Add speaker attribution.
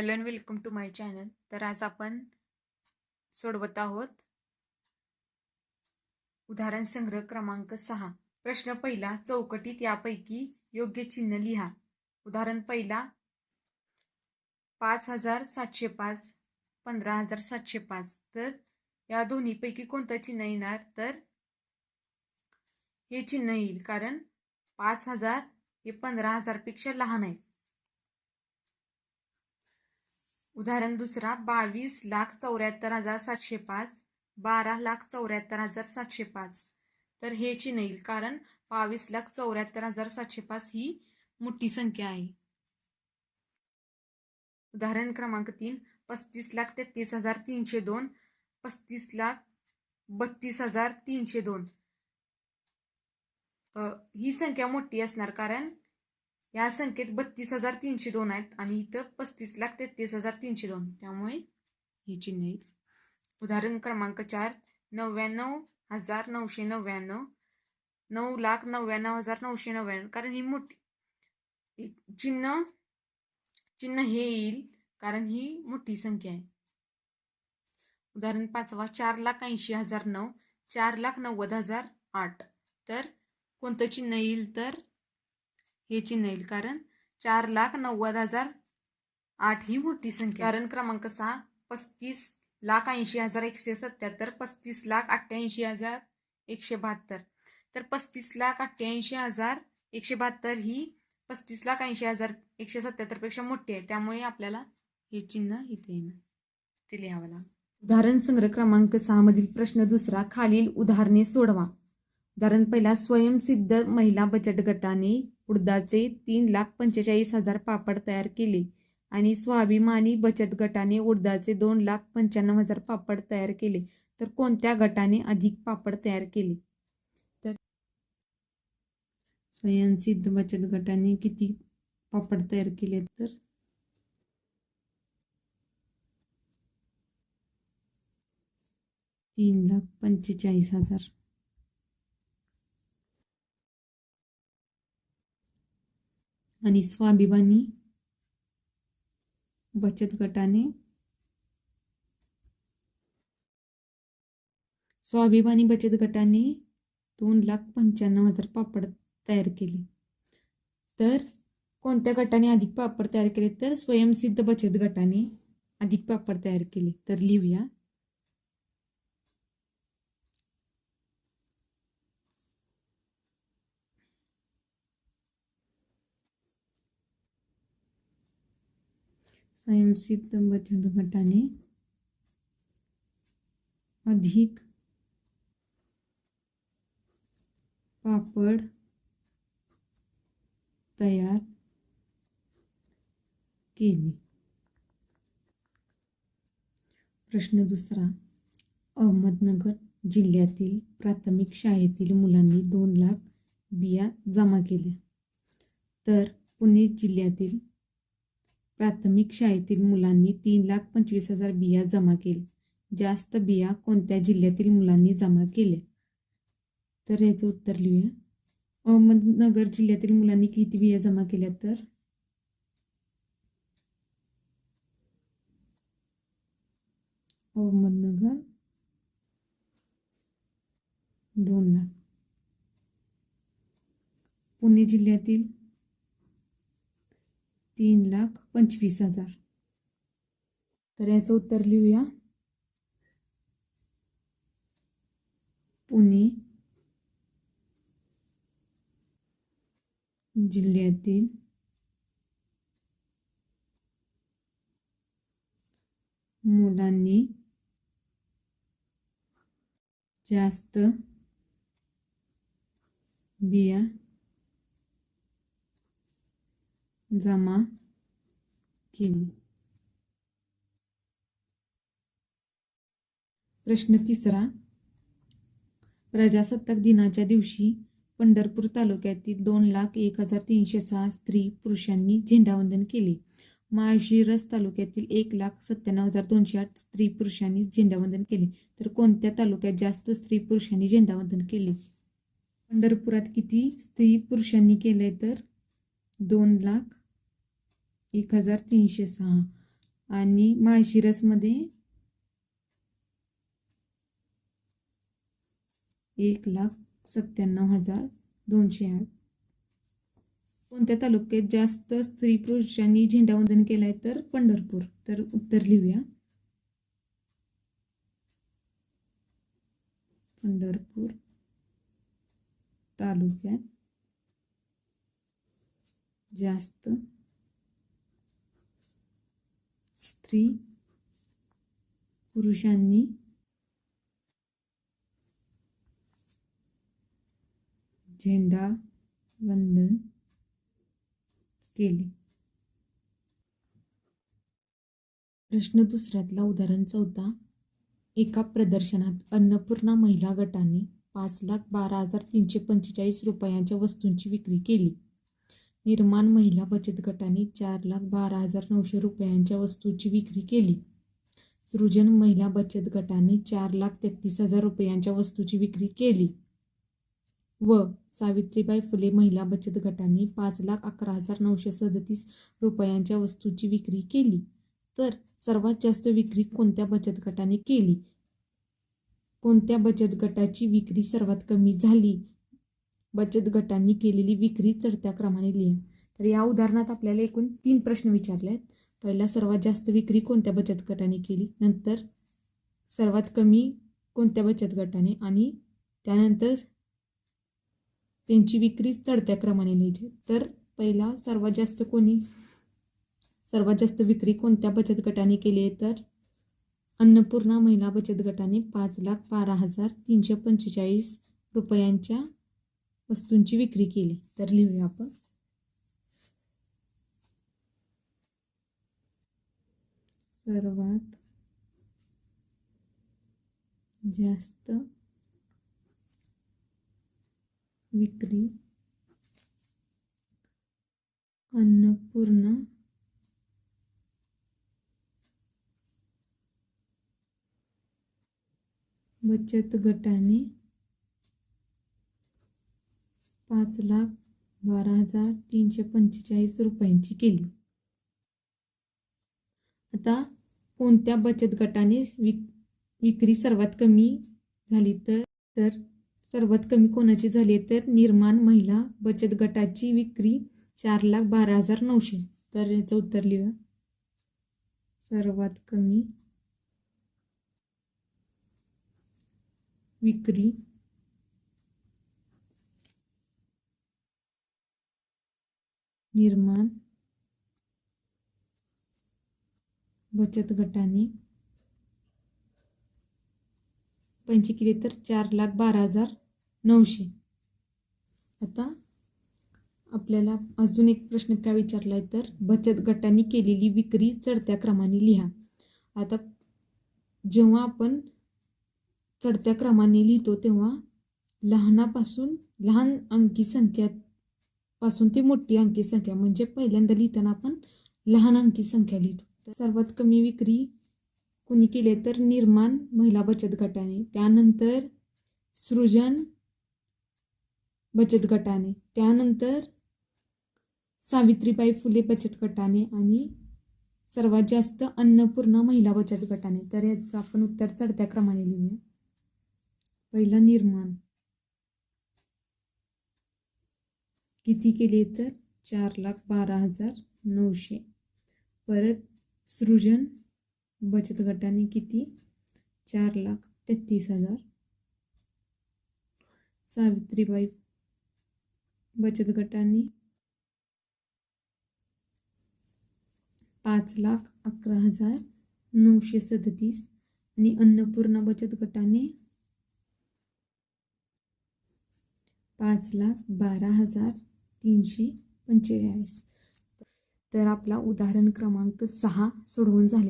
Speaker 1: Hello and welcome to my channel. तर आज आपण सोडवत आहोत उदाहरण संग्रह क्रमांक सहा. प्रश्न पहिला चौकटीत यापैकी योग्य चिन्ह लिहा. उदाहरण पहिला पाच हजार सातशे पाच पंधरा हजार सातशे पाच. तर या दोन्हीपैकी कोणतं चिन्ह येणार? तर हे चिन्ह येईल कारण पाच हजार हे पंधरा हजारपेक्षा लहान आहेत उदाहरण दुसरा बावीस लाख चौऱ्याहत्तर हजार सातशे पाच बारा लाख चौऱ्याहत्तर हजार सातशे पाच. तर हे चिन्ह येईल कारण बावीस लाख चौऱ्याहत्तर हजार सातशे पाच ही मोठी संख्या आहे. उदाहरण क्रमांक तीन पस्तीस लाख तेहतीस हजार तीनशे दोन पस्तीस लाख बत्तीस हजार तीनशे दोन. ही संख्या मोठी असणार कारण या संख्येत बत्तीस हजार तीनशे दोन आहेत आणि इथं पस्तीस लाख तेहतीस हजार तीनशे दोन. त्यामुळे ही चिन्ह येईल उदाहरण क्रमांक चार नव्याण्णव हजार नऊशे नव्याण्णव नऊ लाख नव्याण्णव हजार नऊशे नव्याण्णव कारण ही मोठी चिन्ह चिन्ह हे येईल कारण ही मोठी संख्या आहे. उदाहरण पाचवा चार लाख ऐंशी हजार नऊ चार लाख नव्वद हजार आठ. तर कोणतं चिन्ह येईल तर हे चिन्ह येईल. कारण चार लाख नव्वद हजार आठ ही मोठी संख्या कारण क्रमांक सहा पस्तीस लाख ऐंशी हजार एकशे सत्याहत्तर पस्तीस लाख अठ्ठ्याऐंशी हजार एकशे बहात्तर. तर पस्तीस लाख अठ्ठ्याऐंशी हजार एकशे बहात्तर ही पस्तीस लाख ऐंशी हजार एकशे सत्याहत्तरपेक्षा मोठी आहे. त्यामुळे आपल्याला हे चिन्ह इथे येणार. ते लिहावं लागेल. उदाहरण संग्रह क्रमांक सहा मधील प्रश्न दुसरा खालील उदाहरणे सोडवा. उदाहरण पहिला स्वयंसिद्ध महिला बचत गटाने उडदाचे तीन लाख पंचेचाळीस हजार पापड तयार केले आणि स्वाभिमानी बचत गटाने उडदाचे दोन लाख पंच्याण्णव हजार पापड तयार केले. तर कोणत्या गटाने अधिक पापड तयार केले? तर स्वयंसिद्ध बचत गटाने किती पापड तयार केले तर? तीन लाख पंचेचाळीस हजार. आणि स्वाभिमानी बचत गटाने स्वाभिमानी बचत गटाने दोन लाख पंच्याण्णव हजार पापड तयार केले. तर कोणत्या गटाने अधिक पापड तयार केले? तर स्वयंसिद्ध बचत गटाने अधिक पापड तयार केले. तर लिहूया. स्वयंसिद्ध बचत गटाने अधिक पापड तयार केले. प्रश्न दुसरा अहमदनगर जिल्ह्यातील प्राथमिक शाळेतील मुलांनी दोन लाख बिया जमा केल्या. तर पुणे जिल्ह्यातील प्राथमिक शाळेतील मुलांनी तीन लाख पंचवीस हजार बिया जमा केल्या. जास्त बिया कोणत्या जिल्ह्यातील मुलांनी जमा केल्या? तर याचं उत्तर लिहूया. अहमदनगर जिल्ह्यातील मुलांनी किती बिया जमा केल्या तर? अहमदनगर? दोन लाख. पुणे जिल्ह्यातील तीन लाख पंचवीस हजार. तर याचं उत्तर लिहूया. पुणे. जिल्ह्यातील मुलांनी जास्त बिया जमा केली. प्रश्न तिसरा. प्रजासत्ताक दिनाच्या दिवशी पंढरपूर तालुक्यातील दोन लाख एक हजार तीनशे सहा स्त्री पुरुषांनी झेंडावंदन केले. माळशिरस तालुक्यातील एक लाख सत्त्याण्णव हजार दोनशे आठ स्त्री पुरुषांनी झेंडावंदन केले. तर कोणत्या तालुक्यात जास्त स्त्री पुरुषांनी झेंडावंदन केले? पंढरपुरात किती स्त्री पुरुषांनी केले तर? दोन लाख एक हजार तीनशे सहा. आणि माळशिरसमध्ये एक लाख सत्त्याण्णव हजार दोनशे आठ. कोणत्या तालुक्यात जास्त स्त्री पुरुषांनी झेंडावंदन आहे तर पंढरपूर? तर उत्तर लिहूया. पंढरपूर तालुक्यात जास्त स्त्री पुरुषांनी झेंडा वंदन केले. प्रश्न दुसऱ्यातला उदाहरण चौथा. एका प्रदर्शनात अन्नपूर्णा महिला गटाने पाच लाख बारा हजार तीनशे पंचेचाळीस रुपयांच्या वस्तूंची विक्री केली. निर्माण महिला बचत गटाने चार लाख बारा हजार नऊशे रुपयांच्या वस्तूची विक्री केली. सृजन महिला बचत गटाने चार लाख तेहतीस हजार रुपयांच्या वस्तूची विक्री केली. व सावित्रीबाई फुले महिला बचत गटाने पाच लाख अकरा हजार नऊशे सदतीस रुपयांच्या वस्तूची विक्री केली. तर सर्वात जास्त विक्री कोणत्या बचत गटाने केली? कोणत्या बचत गटाची विक्री सर्वात कमी झाली? बचत गटांनी केलेली विक्री चढत्या क्रमाने लिहा तर या उदाहरणात आपल्याला एकूण तीन प्रश्न विचारले आहेत. पहिला सर्वात जास्त विक्री कोणत्या बचत गटाने केली? नंतर सर्वात कमी कोणत्या बचत गटाने? आणि त्यानंतर त्यांची विक्री चढत्या क्रमाने लिहायची. तर पहिला सर्वात जास्त कोणी? सर्वात जास्त विक्री कोणत्या बचत गटाने केली आहे? तर अन्नपूर्णा महिला बचत गटाने पाच लाख बारा हजार तीनशे पंचेचाळीस रुपयांच्या वस्तूंची विक्री केली. तर लिहूया आपण. सर्वात जास्त विक्री अन्नपूर्णा बचत गटाने पाच लाख बारा हजार तीनशे पंचेचाळीस रुपयांची केली. आता कोणत्या बचत गटाने विक विक्री सर्वात कमी झाली तर तर सर्वात कमी कोणाची झाली तर निर्माण महिला बचत गटाची विक्री चार लाख बारा हजार नऊशे. तर याचं उत्तर लिहूया. सर्वात कमी विक्री निर्माण बचत गटाने पंचवी केले तर चार लाख बारा हजार नऊशे. आता आपल्याला अजून एक प्रश्न काय विचारला आहे तर बचत गटांनी केलेली विक्री चढत्या क्रमाने लिहा. आता जेव्हा आपण चढत्या क्रमाने लिहितो तेव्हा लहानापासून लहान अंकी संख्या पासून ते मोठी अंकी संख्या म्हणजे पहिल्यांदा लिहिताना आपण लहान अंकी संख्या लिहितो. तर सर्वात कमी विक्री कोणी केले तर निर्माण महिला बचत गटाने त्यानंतर सृजन बचत गटाने त्यानंतर सावित्रीबाई फुले बचत गटाने आणि सर्वात जास्त अन्नपूर्णा महिला बचत गटाने. तर याचं आपण उत्तर चढत्या क्रमाने लिहूया. पहिला निर्माण. किती केले तर? चार लाख बारा हजार नऊशे. परत सृजन बचत गटाने किती? चार लाख तेहतीस हजार. सावित्रीबाई बचत गटाने पाच लाख अकरा हजार नऊशे सदतीस. आणि अन्नपूर्णा बचत गटाने पाच लाख बारा हजार तीनशे पंचेचाळीस. तर आपला उदाहरण क्रमांक सहा सोडवून झाले.